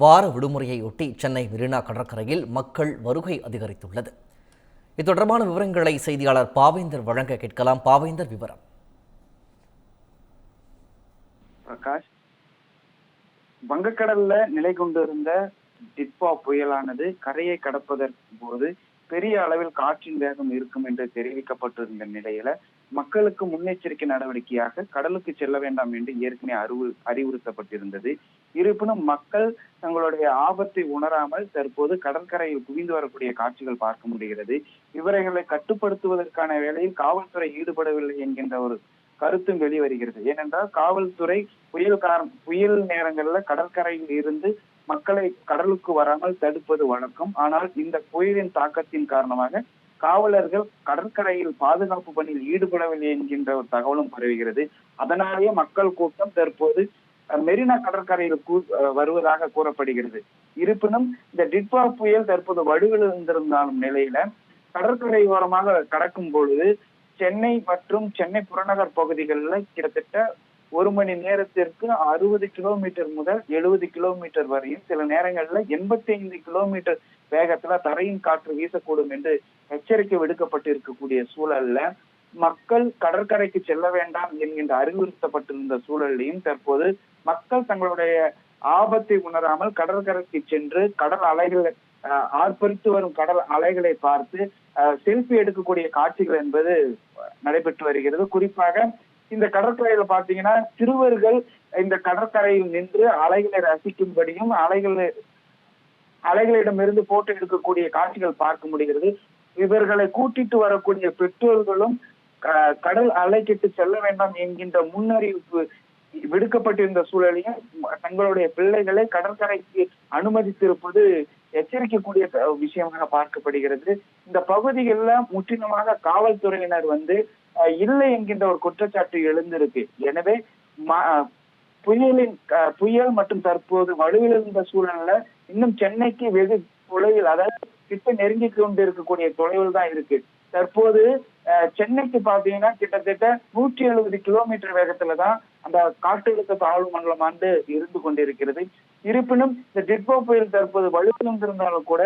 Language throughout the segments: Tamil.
வார விடுமுறையொட்டி சென்னை மெரினா கடற்கரையில் மக்கள் வருகை அதிகரித்துள்ளது. இது தொடர்பான விவரங்களை செய்தியாளர் பாவேந்தர் வழங்க கேட்கலாம். பாவேந்தர் விவரம். பிரகாஷ் வங்கக்கடல்ல நிலை கொண்டிருந்த டிட்பா புயலானது கரையை கடப்பதற்கு போது பெரிய அளவில் காற்றின் வேகம் இருக்கும் என்று தெரிவிக்கப்பட்டிருந்த நிலையில மக்களுக்கு முன்னெச்சரிக்கை நடவடிக்கையாக கடலுக்கு செல்ல வேண்டாம் என்று ஏற்கனவே அறிவு அறிவுறுத்தப்பட்டிருந்தது. இருப்பினும் மக்கள் தங்களுடைய ஆபத்தை உணராமல் தற்போது கடற்கரையில் குவிந்து வரக்கூடிய காட்சிகள் பார்க்க முடிகிறது. இவர்களை கட்டுப்படுத்துவதற்கான வேலையில் காவல்துறை ஈடுபடவில்லை என்கின்ற ஒரு கருத்தும் வெளிவருகிறது. ஏனென்றால் காவல்துறை புயல் காரணம் புயல் நேரங்களில் கடற்கரையில் இருந்து மக்களை கடலுக்கு வராமல் தடுப்பது வழக்கம். ஆனால் இந்த புயலின் தாக்கத்தின் காரணமாக காவலர்கள் கடற்கரையில் பாதுகாப்பு பணியில் ஈடுபடவில்லை என்கின்ற ஒரு தகவலும் பரவுகிறது. அதனாலேயே மக்கள் கூட்டம் தற்போது மெரினா கடற்கரையில் கூ- வருவதாக கூறப்படுகிறது. இருப்பினும் இந்த டிட்பா புயல் தற்போது வலுவிழந்திருந்தாலும் நிலையில கடற்கரை ஓரமாக கடக்கும் பொழுது சென்னை மற்றும் சென்னை புறநகர் பகுதிகளில் கிட்டத்தட்ட ஒரு மணி நேரத்திற்கு அறுபது கிலோமீட்டர் முதல் எழுபது கிலோமீட்டர் வரையும் சில நேரங்களில் எண்பத்தி ஐந்து கிலோமீட்டர் வேகத்துல தரையின் காற்று வீசக்கூடும் என்று எச்சரிக்கை விடுக்கப்பட்டிருக்கக்கூடிய சூழல்ல மக்கள் கடற்கரைக்கு செல்ல வேண்டாம் என்கின்ற அறிவுறுத்தப்பட்டிருந்த சூழலையும் தற்போது மக்கள் தங்களுடைய ஆபத்தை உணராமல் கடற்கரைக்கு சென்று கடல் அலைகளை ஆர்ப்பரித்து வரும் கடல் அலைகளை பார்த்து செல்ஃபி எடுக்கக்கூடிய காட்சிகள் என்பது நடைபெற்று வருகிறது. குறிப்பாக இந்த கடற்கரையில பாத்தீங்கன்னா சிறுவர்கள் இந்த கடற்கரையில் நின்று அலைகளை ரசிக்கும்படியும் அலைகளை அலைகளிடமிருந்து போட்டோ எடுக்கக்கூடிய காட்சிகள் பார்க்க முடிகிறது. இவர்களை கூட்டிட்டு வரக்கூடிய பெற்றோர்களும் கடல் அலைக்கிட்டு செல்ல வேண்டாம் என்கின்ற முன்னறிவிப்பு விடுக்கப்பட்டிருந்த சூழலையும் தங்களுடைய பிள்ளைகளை கடற்கரைக்கு அனுமதித்திருப்பது எச்சரிக்கக்கூடிய விஷயமாக பார்க்கப்படுகிறது. இந்த பகுதிகளில் முற்றிலுமாக காவல்துறையினர் வந்து அஹ், இல்லை என்கின்ற ஒரு குற்றச்சாட்டு எழுந்திருக்கு. எனவே புயலின் புயல் மற்றும் தற்போது வலுவிழந்த சூழல்ல இன்னும் சென்னைக்கு வெகு தொலைவில் அதாவது கிட்ட நெருங்கி கொண்டு இருக்கக்கூடிய தொலைவில் தான் இருக்கு. தற்போது சென்னைக்கு பாத்தீங்கன்னா கிட்டத்தட்ட நூற்றி எழுபது கிலோமீட்டர் வேகத்துல தான் அந்த காற்றழுத்த தாழ்வு மண்டலம் ஆண்டு இருந்து கொண்டிருக்கிறது. இருப்பினும் இந்த டிட்போ புயல் தற்போது வலுவிழந்திருந்தாலும் கூட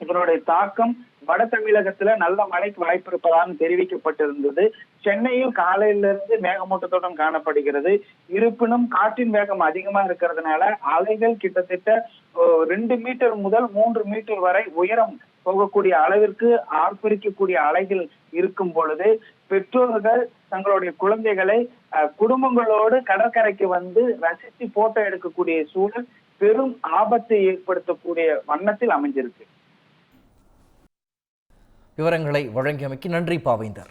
இதனுடைய தாக்கம் வட தமிழகத்துல நல்ல மழைக்கு வாய்ப்பு இருப்பதாக தெரிவிக்கப்பட்டிருந்தது. சென்னையில் காலையிலிருந்து மேகமூட்டத்துடன் காணப்படுகிறது. இருப்பினும் காற்றின் வேகம் அதிகமா இருக்கிறதுனால அலைகள் கிட்டத்தட்ட ரெண்டு மீட்டர் முதல் மூன்று மீட்டர் வரை உயரம் போகக்கூடிய அளவிற்கு ஆர்ப்பரிக்கக்கூடிய அலைகள் இருக்கும் பொழுது பெற்றோர்கள் தங்களுடைய குழந்தைகளை அஹ், குடும்பங்களோடு கடற்கரைக்கு வந்து ரசித்து போட்டோ எடுக்கக்கூடிய சூழல் பெரும் ஆபத்தை ஏற்படுத்தக்கூடிய வண்ணத்தில் அமைஞ்சிருக்கு. விவரங்களை வழங்கியமைக்கு நன்றி பாவேந்தர்.